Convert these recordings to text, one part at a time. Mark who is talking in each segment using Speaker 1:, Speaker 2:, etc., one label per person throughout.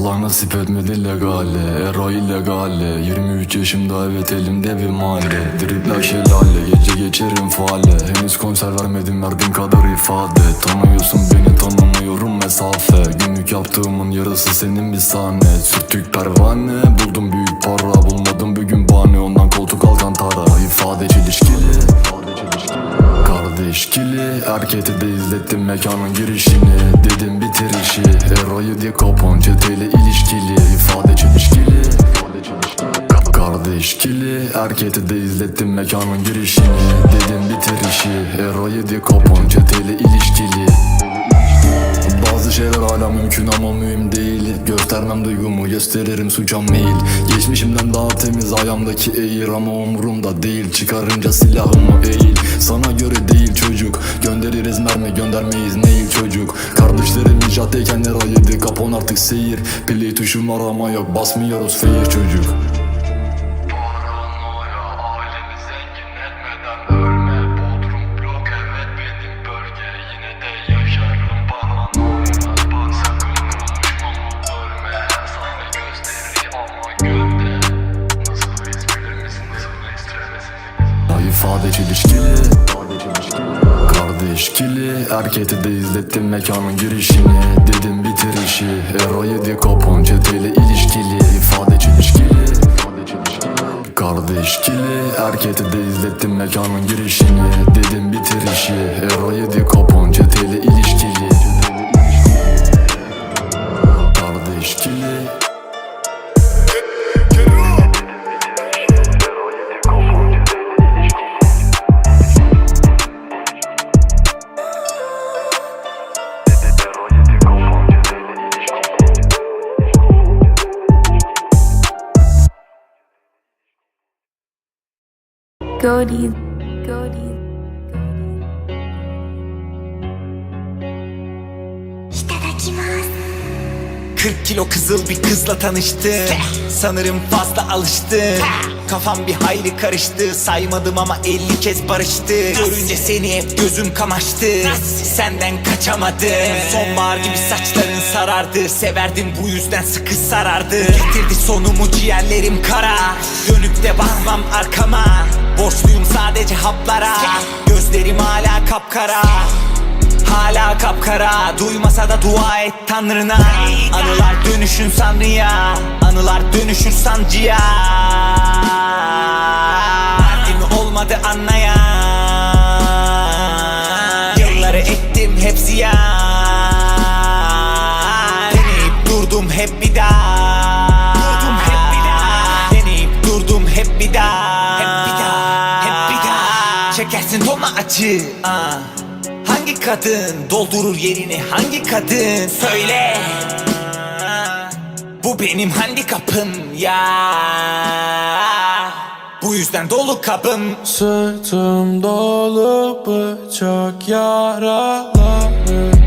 Speaker 1: nasip etmedi legale Era illegale 23 yaşımda evet elimde bir mahalle. Dripler şelale gece geçerim faale Henüz konser vermedim verdiğim kadar ifade. Tanıyorsun beni tanımıyorum mesafe. Günlük yaptığımın yarısı senin bir sahne. Sürttük pervane buldum büyük para. Bulmadım bir gün bahane ondan koltuk alkantara İfade çelişkili Kardeş kili Erkete de izlettim mekanın girişini. Dedim bitir işi. Erayı diye kapan çeteyle ilişkili. İfade çelişkili. Ka- Kardeş kili Erkete de izlettim mekanın girişini. Dedim bitir işi. Erayı diye kapan çeteyle Göstermem duygumu gösteririm suçam mail Geçmişimden daha temiz ayağımdaki eğir Ama umurumda değil çıkarınca silahımı eğil. Sana göre değil çocuk Göndeririz mermi göndermeyiz neyi çocuk. Kardeşlerim icatteyken lira yedi Kapon artık seyir. Play tuşum var ama yok basmıyoruz fair çocuk ifade çelişkili Kardeş kili Erkete de izlettim mekanın girişini. Dedim bitir işi Erayı diye kapon çeteyle ilişkili. İfade çelişkili Kardeş kili Erkete de izlettim mekanın girişini. Dedim bitir işi Erayı diye kapon çeteyle ilişkili. Kardeş kili
Speaker 2: Goaties. Goaties.
Speaker 3: 40 kilo kızıl bir kızla tanıştım Sanırım fazla alıştım Kafam bir hayli karıştı. Saymadım ama 50 kez barıştık Görünce seni hep gözüm kamaştı. Senden kaçamadım. Sonbahar gibi saçların sarardı. Severdim bu yüzden sıkı sarardı. Getirdi sonumu ciğerlerim kara. Dönüp de bakmam arkama Borçluyum sadece haplara. Gözlerim hala kapkara. Hala kapkara. Duymasa da dua et tanrına. Anılar dönüşün sanrıya Anılar dönüşür sancıya acı ah. Hangi kadın doldurur yerini hangi kadın? Söyle. Bu benim handikapım ya. Bu yüzden dolu kapım.
Speaker 4: Sırtım dolu bıçak yaraları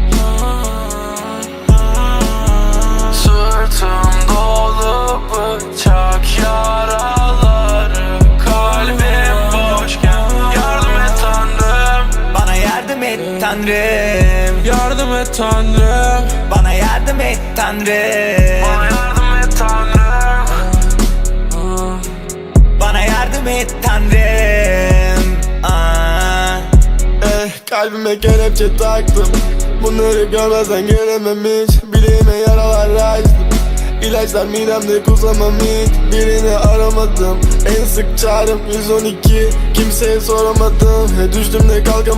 Speaker 3: tanrım.
Speaker 4: Yardım et tanrım.
Speaker 3: Bana yardım et tanrım.
Speaker 4: Bana yardım et tanrım.
Speaker 3: Bana yardım et tanrım. Ah.
Speaker 5: Eh, kalbime kelepçe taktım. Bunları görmezden gelemem hiç. Bileğime yaralar açtım. İlaçlar midemde kusamam hiç. Birini aramadım. En sık çağrım 112 Kimseye soramadım. He, Düştüm de kalkamadım